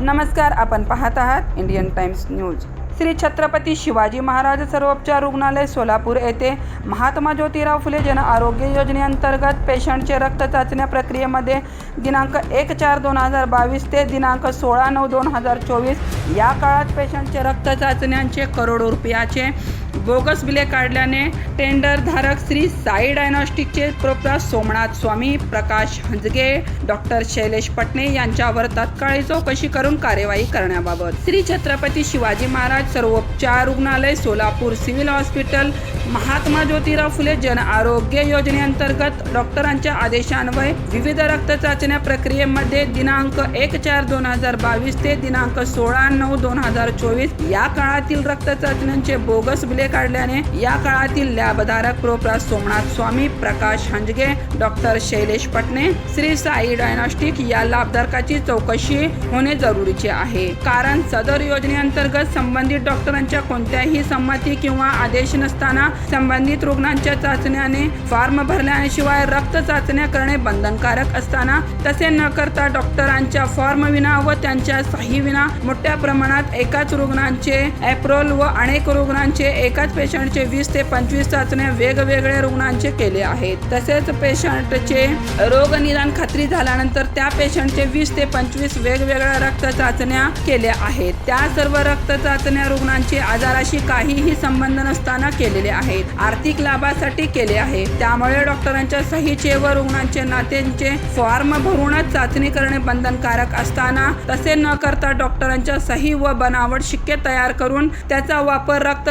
नमस्कार आपण पाहत आहात Indian Times news. Shri Chhatrapati Shivaji Maharaj सर्वोपचार रुग्णालय सोलापूर येथे महात्मा ज्योतिराव फुले जन आरोग्य योजनेअंतर्गत पेशंटचे रक्त चाचण्या प्रक्रियेमध्ये दिनांक एक चार दोन हजार बावीस ते दिनांक सोळा नऊ दोन हजार चोवीस या काळात पेशंटचे रक्त चाचण्यांचे करोडो रुपयाचे बोगस बिले काढल्याने टेंडरधारक श्री साई डायनॉस्टिकचे प्रोप्रा सोमनाथ स्वामी प्रकाश हंजगे डॉक्टर शैलेश पटणे यांच्यावर तात्काळ चौकशी करून कार्यवाही करण्याबाबत. श्री छत्रपती शिवाजी महाराज सर्वोपचार रुग्णालय सोलापूर सिव्हिल हॉस्पिटल महात्मा ज्योतिराव फुले जन आरोग्य योजनेअंतर्गत डॉक्टरांच्या आदेशान्वये विविध रक्त चाचण्या प्रक्रियेमध्ये दिनांक एक चार दोन हजार बावीस ते दिनांक सोळा नऊ दोन हजार चोवीस या काळातील रक्त चाचण्यांचे बोगस बिले काढल्याने या काळातील लॅबधारक प्रोप्रा सोमनाथ स्वामी प्रकाश हंजगे डॉक्टर शैलेश पटणे श्री साई डायनॉस्टिक या लाभधारकाची चौकशी होणे जरुरीचे आहे. कारण सदर योजनेअंतर्गत संबंधित डॉक्टरांच्या कोणत्याही संमती किंवा आदेश नसताना संबंधित रुग्णांच्या चाचण्याने फॉर्म भरल्याशिवाय रक्त चाचण्या करणे बंधनकारक असताना तसे न करता डॉक्टरांच्या फॉर्म विना व त्यांच्या सही विना मोठ्या प्रमाणात एकाच रुग्णांचे एप्रोल व अनेक रुग्णांचे एकाच पेशंटचे वीस ते पंचवीस चाचण्या वेगवेगळ्या रुग्णांचे केले आहेत. तसेच पेशंटचे रोग निदान खात्री झाल्यानंतर त्या पेशंटचे वीस ते पंचवीस वेगवेगळ्या रक्त चाचण्या केल्या आहेत. त्या सर्व रक्त चाचण्या रुग्णांचे आजाराशी काहीही संबंध नसताना केलेले आहेत. आर्थिक लाभासाठी केले आहे त्यामुळे डॉक्टरांच्या सहीचे व रुग्णांचे नात्यांचे फॉर्म भरूनच चाचणी करणे बंधनकारक असताना तसे न करता डॉक्टरांच्या सही व बनावट शिक्के तयार करून त्याचा वापर रक्त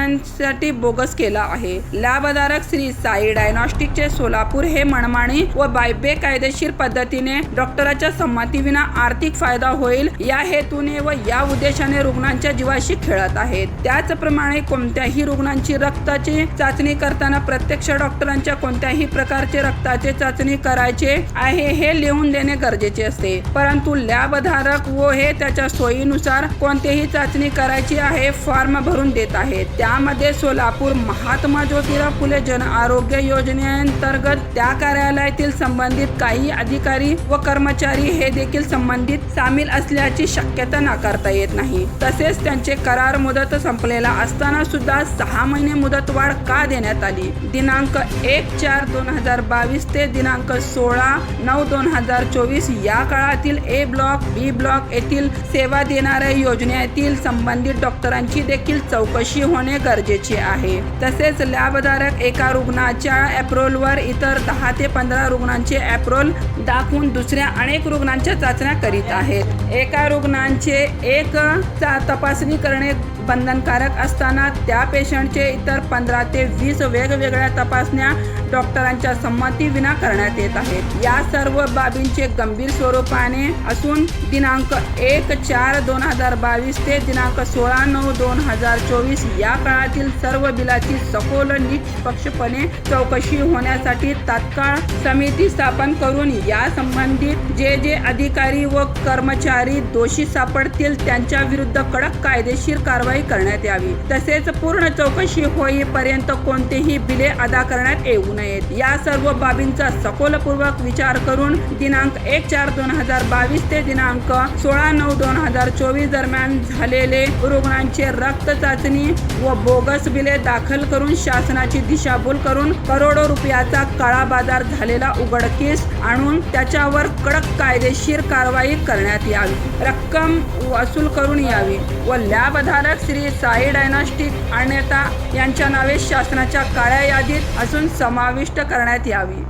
चाचण्यांसाठी बोगस केला आहे. लाभधारक श्री साई डायनॉस्टिकचे सोलापूर हे मनमाणी व बाय बेकायदेशीर पद्धतीने डॉक्टराच्या संमतीविना आर्थिक फायदा होईल या हेतूने व या उद्देशाने रुग्णांच्या जीवाशी खेळत आहेत. त्याचप्रमाणे कोणत्याही रुग्णांची रक्ताची चाचणी करताना प्रत्यक्ष डॉक्टरांच्या कोणत्याही प्रकारचे रक्ताचे चाचणी करायचे आहे हे लिहून देणे गरजेचे असते. परंतु लॅबधारक व हे त्याच्या सोयीनुसार कोणतीही चाचणी करायची आहे फॉर्म भरून देत आहेत. त्यामध्ये सोलापूर महात्मा ज्योतिराव फुले जन आरोग्य योजनेअंतर्गत त्या कार्यालयातील संबंधित काही अधिकारी व कर्मचारी हे देखील संबंधित सामील असल्याची शक्यता नाकारता येत नाही. तसेच त्यांचे करार मुदत संपलेला असताना सुद्धा सहा महिने मुदतवाढ का देण्यात आली? दिनांक एक चार दोन हजार बावीस ते दिनांक सोळा नऊ दोन हजार चोवीस या काळातील ए ब्लॉक बी ब्लॉक येथील सेवा देणाऱ्या योजनेतील संबंधित डॉक्टरांची देखील चौकशी होणे गरजेचे आहे. तसेच लॅबधारक एका रुग्णाच्या ॲप्रोलवर इतर दहा ते पंधरा रुग्णांचे ॲप्रोल दाखवून दुसऱ्या अनेक रुग्णांच्या चाचण्या करीत आहेत. एका रुग्णांचे एक चा तपासणी करणे बंधनकारक असताना त्या पेशंटचे इतर पंधरा ते वीस वेगवेगळ्या तपासण्या डॉक्टरांच्या संमती विना करण्यात येत आहेत. या सर्व बाबींचे गंभीर स्वरूपाने असून दिनांक एक चार दोन हजार बावीस ते दिनांक सोळा नऊ दोन हजार चोवीस या काळातील सर्व बिलाची सखोल निष्पक्षपणे चौकशी होण्यासाठी तात्काळ समिती स्थापन करून या संबंधित जे जे अधिकारी व कर्मचारी दोषी सापडतील त्यांच्या विरुद्ध कडक कायदेशीर कारवाई करण्यात यावी. तसेच पूर्ण चौकशी होईपर्यंत कोणतेही बिले अदा करण्यात येऊ नयेत या सर्व बाबींचा सखोलपूर्वक विचार करून दिनांक एक चार दोन हजार बावीस ते दिनांक सोळा नऊ दोन हजार चोवीस दरम्यान झालेले रुग्णांचे रक्त चाचणी व बोगस बिले दाखल करून शासनाची दिशाभूल करून करोडो रुपयाचा काळा बाजार झालेला उघडकीस आणून त्याच्यावर कडक कायदेशीर कारवाई करण्यात यावी. रक्कम वसूल करून यावी व लॅबधारक श्री साई डायनॉस्टिक आणता यांच्या नावे शासनाच्या काळ्या यादीत असून समाविष्ट करण्यात यावी.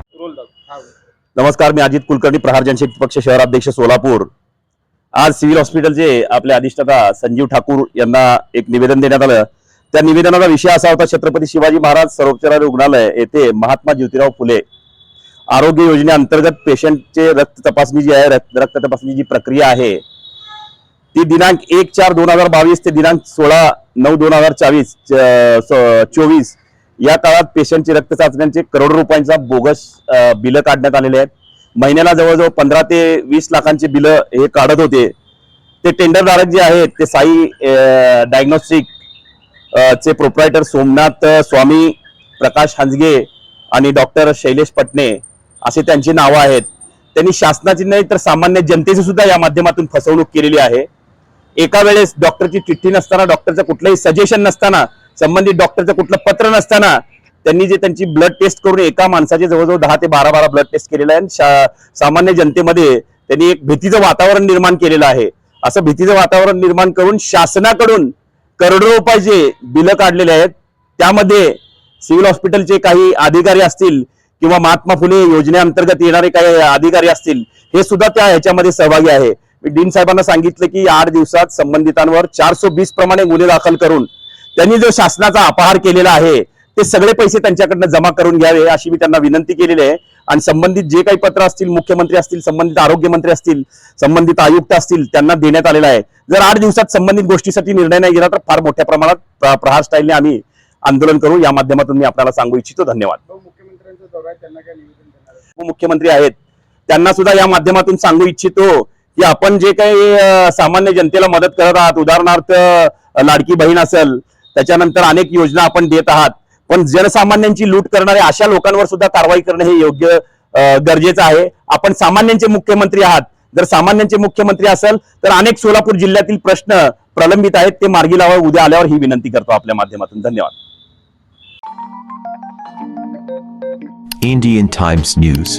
नमस्कार मी अजित कुलकर्णी प्रहार जनशक्ती पक्ष शहराध्यक्ष सोलापूर. आज सिव्हिल हॉस्पिटलचे आपले अधिष्ठाता संजीव ठाकूर यांना एक निवेदन देण्यात आलं. त्या निवेदनाचा विषय असा होता छत्रपती शिवाजी महाराज सर्वोपचार रुग्णालय येथे महात्मा ज्योतिराव फुले आरोग्य योजनेअंतर्गत पेशंटचे रक्त तपासणी जी आहे रक्त तपासणी जी प्रक्रिया आहे ती दिनांक एक चार दोन हजार बावीस ते दिनांक सोळा नऊ दोन हजार चावीस चोवीस या काळात पेशंटचे रक्त चाचण्यांचे करोडो रुपयांचा बोगस बिलं काढण्यात आलेले आहेत. महिन्याला जवळजवळ पंधरा ते वीस लाखांचे बिलं हे काढत होते. ते टेंडरधारक जे आहेत ते साई डायग्नोस्टिक चे प्रोप्रायटर सोमनाथ स्वामी प्रकाश हांजगे आणि डॉक्टर शैलेश पटणे असे त्यांची नावं आहेत. त्यांनी शासनाची नाही तर सामान्य जनतेची सुद्धा या माध्यमातून फसवणूक केलेली आहे. एका वेळेस डॉक्टरची चिठ्ठी नसताना डॉक्टरचं कुठलंही सजेशन नसताना संबंधित डॉक्टरचं कुठलं पत्र नसताना त्यांनी जे त्यांची ब्लड टेस्ट करून एका माणसाचे जवळजवळ दहा ते बारा बारा ब्लड टेस्ट केलेलं आहे. आणि शा- सामान्य जनतेमध्ये त्यांनी एक भीतीचं वातावरण निर्माण केलेलं आहे. असं भीतीचं वातावरण निर्माण करून शासनाकडून करोडो रुपयाचे बिलं काढलेले आहेत त्यामध्ये सिव्हिल हॉस्पिटलचे काही अधिकारी असतील किंवा महात्मा फुले योजनेअंतर्गत येणारे काही अधिकारी असतील हे सुद्धा त्या ह्याच्यामध्ये सहभागी आहे. मी डीन साहेबांना सांगितलं की आठ दिवसात संबंधितांवर चारशे वीस प्रमाणे गुन्हे दाखल करून त्यांनी जो शासनाचा अपहार केलेला आहे ते सगळे पैसे त्यांच्याकडनं जमा करून घ्यावे अशी मी त्यांना विनंती केलेली आहे. आणि संबंधित जे काही पत्र असतील मुख्यमंत्री असतील संबंधित आरोग्यमंत्री असतील संबंधित आयुक्त असतील त्यांना देण्यात आलेला आहे. जर आठ दिवसात संबंधित गोष्टीसाठी निर्णय नाही घेतला तर फार मोठ्या प्रमाणात प्र- प्रहार स्टाईलने आम्ही आंदोलन करू. या माध्यमातून मी आपल्याला सांगू इच्छितो. धन्यवाद. आहे? उपमुख्यमंत्री आहेत. त्यांना सुद्धा या माध्यमातून सांगू इच्छितो की आपण जे काही सामान्य जनतेला मदत करत आहात उदाहरणार्थ लाडकी बहीण असेल त्याच्यानंतर अनेक योजना आपण देत आहात. पण जनसामान्यांची लूट करणाऱ्या अशा लोकांवर सुद्धा कारवाई करणं हे योग्य गरजेचं आहे. आपण सामान्यांचे मुख्यमंत्री आहात. जर सामान्यांचे मुख्यमंत्री असेल तर अनेक सोलापूर जिल्ह्यातील प्रश्न प्रलंबित आहेत. ते मार्गी लावा उद्या आल्यावर ही विनंती करतो आपल्या माध्यमातून. धन्यवाद. Indian Times News.